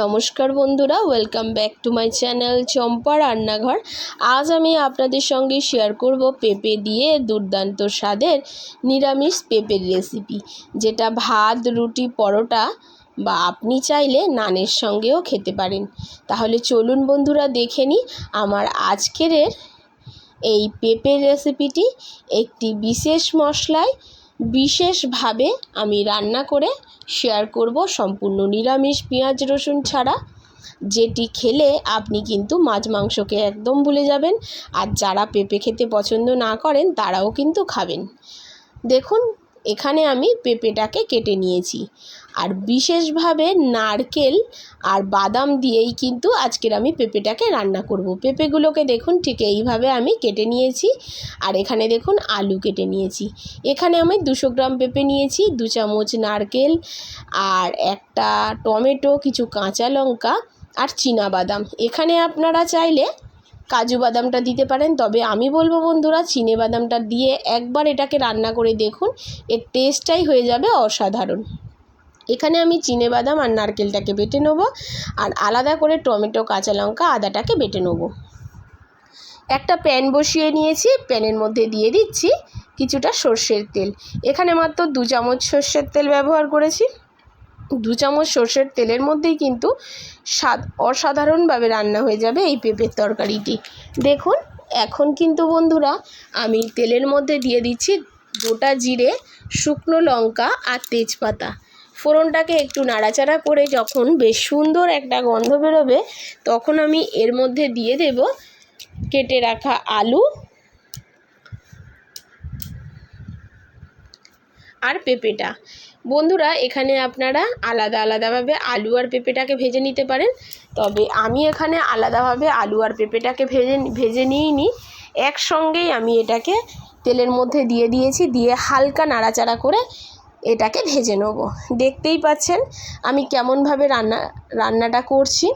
নমস্কার বন্ধুরা welcome back to my channel Champa রান্নাঘর। আজ আমি আপনাদের সঙ্গে শেয়ার করব পেঁপে দিয়ে দুর্দান্ত স্বাদের নিরামিষ পেঁপের রেসিপি যেটা ভাত, রুটি, পরোটা বা আপনি চাইলে নানের সঙ্গেও খেতে পারেন। তাহলে চলুন বন্ধুরা, দেখে নিই আমার আজকের এই পেঁপের রেসিপিটি একটি বিশেষ মশলায় বিশেষভাবে আমি রান্না করে শেয়ার করব সম্পূর্ণ নিরামিষ পেঁয়াজ রসুন ছাড়া। যেটি খেলে আপনি কিন্তু মাছ মাংসকে একদম ভুলে যাবেন আর যারা পেঁপে খেতে পছন্দ না করেন তারাও কিন্তু খাবেন। দেখুন, এখানে আমি পেঁপেটাকে কেটে নিয়েছি। আর বিশেষভাবে নারকেল আর বাদাম দিয়েই কিন্তু আজকের আমি পেঁপেটাকে রান্না করব। পেঁপেগুলোকে দেখুন, ঠিক এইভাবে আমি কেটে নিয়েছি। আর এখানে দেখুন, আলু কেটে নিয়েছি। এখানে আমি দুশো গ্রাম পেঁপে নিয়েছি, দু চামচ নারকেল আর একটা টমেটো, কিছু কাঁচা লঙ্কা আর চীনা বাদাম এখানে আপনারা চাইলে কাজু বাদামটা দিতে পারেন, তবে আমি বলব বন্ধুরা, চিনে বাদামটা দিয়ে একবার এটাকে রান্না করে দেখুন, এর টেস্টটাই হয়ে যাবে অসাধারণ। এখানে আমি চিনে বাদাম আর নারকেলটাকে বেটে নেব আর আলাদা করে টমেটো, কাঁচা লঙ্কা, আদাটাকে বেটে নেব। একটা প্যান বসিয়ে নিয়েছি, প্যানের মধ্যে দিয়ে দিচ্ছি কিছুটা সর্ষের তেল। এখানে মাত্র দু চামচ সর্ষের তেল ব্যবহার করেছি। দু চামচ সর্ষের তেলের মধ্যেই কিন্তু স্বাদ, অসাধারণভাবে রান্না হয়ে যাবে এই পেঁপের তরকারিটি। দেখুন, এখন কিন্তু বন্ধুরা আমি তেলের মধ্যে দিয়ে দিচ্ছি গোটা জিরে, শুকনো লঙ্কা আর তেজপাতা। ফোড়নটাকে একটু নাড়াচাড়া করে যখন বেশ সুন্দর একটা গন্ধ বেরোবে, তখন আমি এর মধ্যে দিয়ে দেব কেটে রাখা আলু আর পেঁপেটা। বন্ধুরা, এখানে আপনারা আলাদা আলাদাভাবে আলু আর পেঁপেটাকে ভেজে নিতে পারেন, তবে আমি এখানে আলাদাভাবে আলু আর পেঁপেটাকে ভেজে ভেজে নিইনি। একসঙ্গেই আমি এটাকে তেলের মধ্যে দিয়ে দিয়েছি, দিয়ে হালকা নাড়াচাড়া করে এটাকে ভেজে নেব। দেখতেই পাচ্ছেন আমি কেমনভাবে রান্না, রান্নাটা করছি।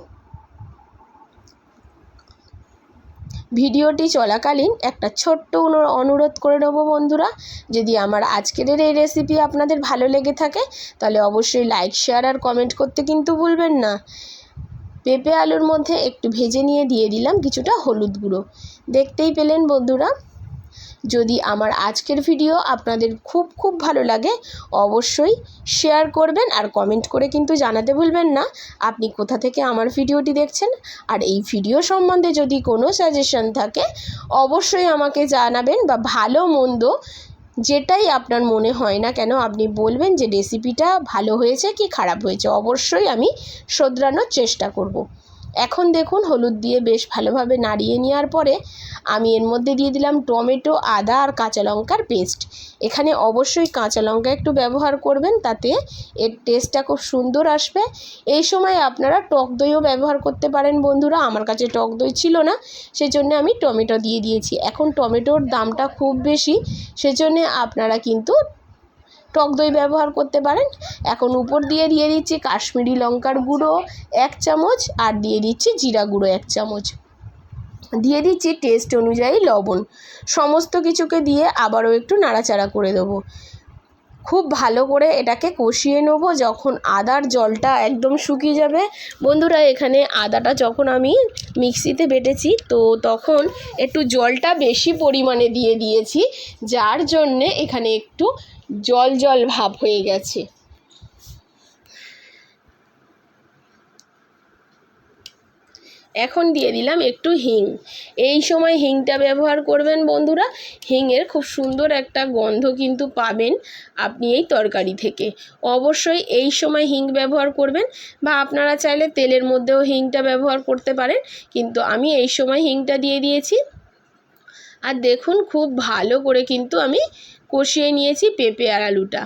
ভিডিওটি চলাকালীন একটা ছোট্ট অনুরোধ করে নেব বন্ধুরা, যদি আমার আজকের এই রেসিপি আপনাদের ভালো লেগে থাকে, তাহলে অবশ্যই লাইক শেয়ার আর কমেন্ট করতে কিন্তু ভুলবেন না। পেঁপে আলুর মধ্যে একটু ভেজে নিয়ে দিয়ে দিলাম কিছুটা হলুদ গুঁড়ো। দেখতেই পেলেন বন্ধুরা যদি আমার আজকের ভিডিও আপনাদের খুব খুব ভালো লাগে, অবশ্যই শেয়ার করবেন আর কমেন্ট করে কিন্তু জানাতে ভুলবেন না। আপনি কোথা থেকে আমার ভিডিওটি দেখছেন? আর এই ভিডিও সম্বন্ধে যদি কোনো সাজেশন থাকে, অবশ্যই আমাকে জানাবেন বা ভালো, মন্দ যেটাই আপনার মনে হয় না কেন, আপনি বলবেন যে রেসিপিটা ভালো হয়েছে কি খারাপ হয়েছে। অবশ্যই আমি শোধরানোর চেষ্টা করব। এখন দেখুন হলুদ দিয়ে বেশ ভালোভাবে নাড়িয়ে নেওয়ার পরে আমি এর মধ্যে দিয়ে দিলাম টমেটো, আদা আর কাঁচা লঙ্কার পেস্ট। এখানে অবশ্যই কাঁচা লঙ্কা একটু ব্যবহার করবেন, তাতে এর টেস্টটা খুব সুন্দর আসবে। এই সময় আপনারা টক দইও ব্যবহার করতে পারেন বন্ধুরা, আমার কাছে টক দই ছিল না, সেজন্য আমি টমেটো দিয়ে দিয়েছি। এখন টমেটোর দামটা খুব বেশি, সেজন্যে আপনারা কিন্তু টক দই ব্যবহার করতে পারেন। এখন উপর দিয়ে দিয়ে দিচ্ছি কাশ্মীরি লঙ্কার গুঁড়ো এক চামচ আর দিয়ে দিচ্ছি জিরা গুঁড়ো এক চামচ। দিয়ে দিচ্ছি টেস্ট অনুযায়ী লবণ। সমস্ত কিছুকে দিয়ে আবারও একটু নাড়াচাড়া করে দেবো। খুব ভালো করে এটাকে কষিয়ে নেব যখন আদার জলটা একদম শুকিয়ে যাবে। বন্ধুরা, এখানে আদাটা যখন আমি মিক্সিতে বেটেছি, তো তখন একটু জলটা বেশি পরিমাণে দিয়ে দিয়েছি, যার জন্যে এখানে একটু জল জল ভাব হয়ে গেছে। এখন দিয়ে দিলাম একটু হিং। এই সময় হিংটা ব্যবহার করবেন বন্ধুরা। হিংয়ের খুব সুন্দর একটা গন্ধ কিন্তু পাবেন আপনি এই তরকারি থেকে। অবশ্যই এই সময় হিং ব্যবহার করবেন বা আপনারা চাইলে তেলের মধ্যেও হিংটা ব্যবহার করতে পারেন, কিন্তু আমি এই সময় হিংটা দিয়ে দিয়েছি। আর দেখুন খুব ভালো করে কিন্তু আমি কষিয়ে নিয়েছি পেঁপে আর আলুটা।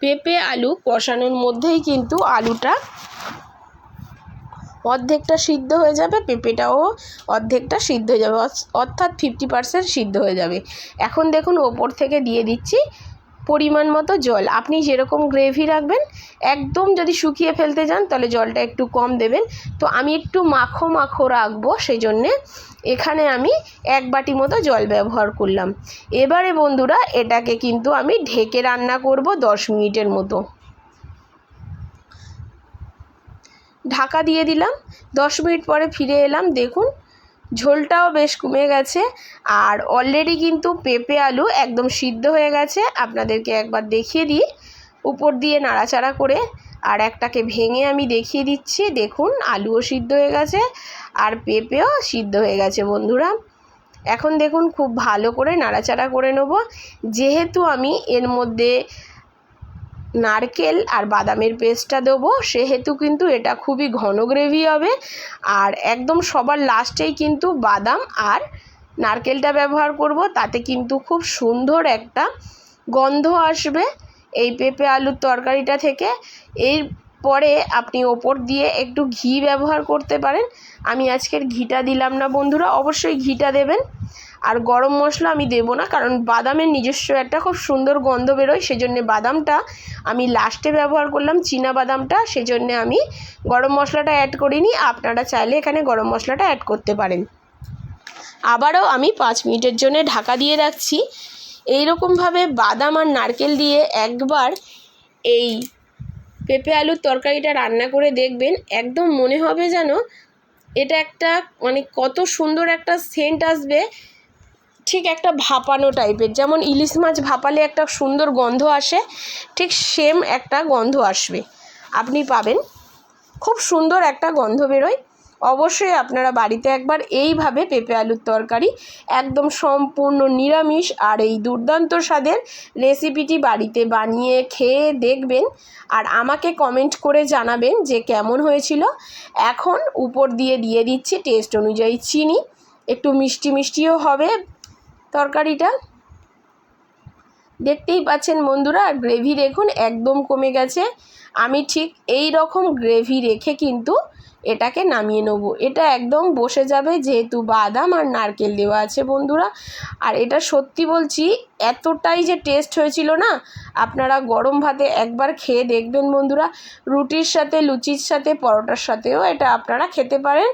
পেঁপে আলু কষানোর মধ্যেই কিন্তু আলুটা অর্ধেকটা সিদ্ধ হয়ে যাবে, পেঁপেটাও অর্ধেকটা সিদ্ধ হয়ে যাবে অর্থাৎ ফিফটি পারসেন্ট সিদ্ধ হয়ে যাবে। এখন দেখুন ওপর থেকে দিয়ে দিচ্ছি পরিমাণ মতো জল। আপনি যেরকম গ্রেভি রাখবেন, একদম যদি শুকিয়ে ফেলতে যান তাহলে জলটা একটু কম দেবেন। তো আমি একটু মাখো মাখো রাখব সেই জন্যে এখানে আমি এক বাটি মতো জল ব্যবহার করলাম। এবারে বন্ধুরা, এটাকে কিন্তু আমি ঢেকে রান্না করব দশ মিনিটের মতো। ঢাকা দিয়ে দিলাম। দশ মিনিট পরে ফিরে এলাম। দেখুন, ঝোলটাও বেশ কমে গেছে। আর অলরেডি কিন্তু পেঁপে, আলু একদম সিদ্ধ হয়ে গেছে। আপনাদেরকে একবার দেখিয়ে দিই। উপর দিয়ে নাড়াচাড়া করে আর একটাকে ভেঙে আমি দেখিয়ে দিচ্ছি। দেখুন, আলুও সিদ্ধ হয়ে গেছে আর পেঁপেও সিদ্ধ হয়ে গেছে, বন্ধুরা। এখন দেখুন, খুব ভালো করে নাড়াচাড়া করে নেব। যেহেতু আমি এর মধ্যে নারকেল আর বাদামের পেস্টটা দেবো। সেহেতু কিন্তু এটা খুবই ঘন গ্রেভি হবে। আর একদম সবার লাস্টেই কিন্তু বাদাম আর নারকেলটা ব্যবহার করব। তাতে কিন্তু খুব সুন্দর একটা গন্ধ আসবে এই পেঁপে আলুর তরকারিটা থেকে। এর পরে আপনি ওপর দিয়ে একটু ঘি ব্যবহার করতে পারেন। আমি আজকের ঘিটা দিলাম না বন্ধুরা, অবশ্যই ঘিটা দেবেন। আর গরম মশলা আমি দেবো না, কারণ বাদামের নিজস্ব একটা খুব সুন্দর গন্ধ বেরোয়, সেজন্য বাদামটা আমি লাস্টে ব্যবহার করলাম, চীনা বাদামটা, সেজন্য আমি গরম মশলাটা অ্যাড করিনি, আপনারা চাইলে এখানে গরম মশলাটা অ্যাড করতে পারেন। আবারও আমি পাঁচ মিনিটের জন্য ঢাকা দিয়ে রাখছি। এইরকমভাবে বাদাম আর নারকেল দিয়ে একবার এই পেঁপে আলুর তরকারিটা রান্না করে দেখবেন, একদম মনে হবে যেন এটা একটা মানে কত সুন্দর একটা সেন্ট আসবে। ঠিক একটা ভাপানো টাইপের। যেমন ইলিশ মাছ ভাপালে একটা সুন্দর গন্ধ আসে, ঠিক সেম একটা গন্ধ আসবে। আপনি পাবেন। খুব সুন্দর একটা গন্ধ বেরোয়। অবশ্যই আপনারা বাড়িতে একবার এইভাবে পেঁপে আলুর তরকারি, একদম সম্পূর্ণ নিরামিষ আর এই দুর্দান্ত স্বাদের রেসিপিটি বাড়িতে বানিয়ে খেয়ে দেখবেন আর আমাকে কমেন্ট করে জানাবেন যে কেমন হয়েছিল। এখন উপর দিয়ে দিয়ে দিচ্ছি টেস্ট অনুযায়ী চিনি। একটু মিষ্টি মিষ্টিও হবে। তরকারিটা। দেখতেই পাচ্ছেন বন্ধুরা আর গ্রেভি দেখুন একদম কমে গেছে। আমি ঠিক এই রকম গ্রেভি রেখে কিন্তু এটাকে নামিয়ে নেব। এটা একদম বসে যাবে যেহেতু বাদাম আর নারকেল দেওয়া আছে বন্ধুরা। আর এটা সত্যি বলছি, এতটাই যে টেস্ট হয়েছিল না, আপনারা গরম ভাতে একবার খেয়ে দেখবেন বন্ধুরা। রুটির সাথে, লুচির সাথে, পরোটার সাথেও এটা আপনারা খেতে পারেন।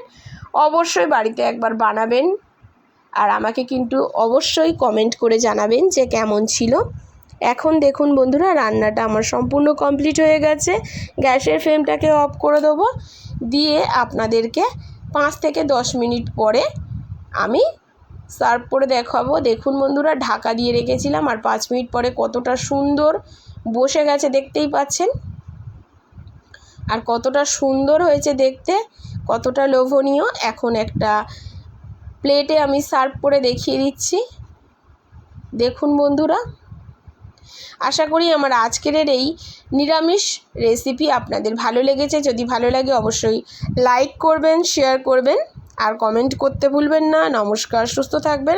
অবশ্যই বাড়িতে একবার বানাবেন। আর আমাকে কিন্তু অবশ্যই কমেন্ট করে জানাবেন যে কেমন ছিল। এখন দেখুন বন্ধুরা, রান্নাটা আমার সম্পূর্ণ কমপ্লিট হয়ে গেছে। গ্যাসের ফ্লেমটাকে অফ করে দেবো। দিয়ে আপনাদেরকে পাঁচ থেকে দশ মিনিট পরে আমি সার্ভ করে দেখাবো। দেখুন বন্ধুরা, ঢাকা দিয়ে রেখেছিলাম আর পাঁচ মিনিট পরে কতটা সুন্দর বসে গেছে, দেখতেই পাচ্ছেন? আর কতটা সুন্দর হয়েছে দেখতে, কতটা লোভনীয়। এখন একটা প্লেটে আমি সার্ভ করে দেখিয়ে দিচ্ছি। দেখুন বন্ধুরা, আশা করি আমার আজকের এই নিরামিষ রেসিপি আপনাদের ভালো লেগেছে। যদি ভালো লাগে অবশ্যই লাইক করবেন শেয়ার করবেন, আর কমেন্ট করতে ভুলবেন না। নমস্কার, সুস্থ থাকবেন।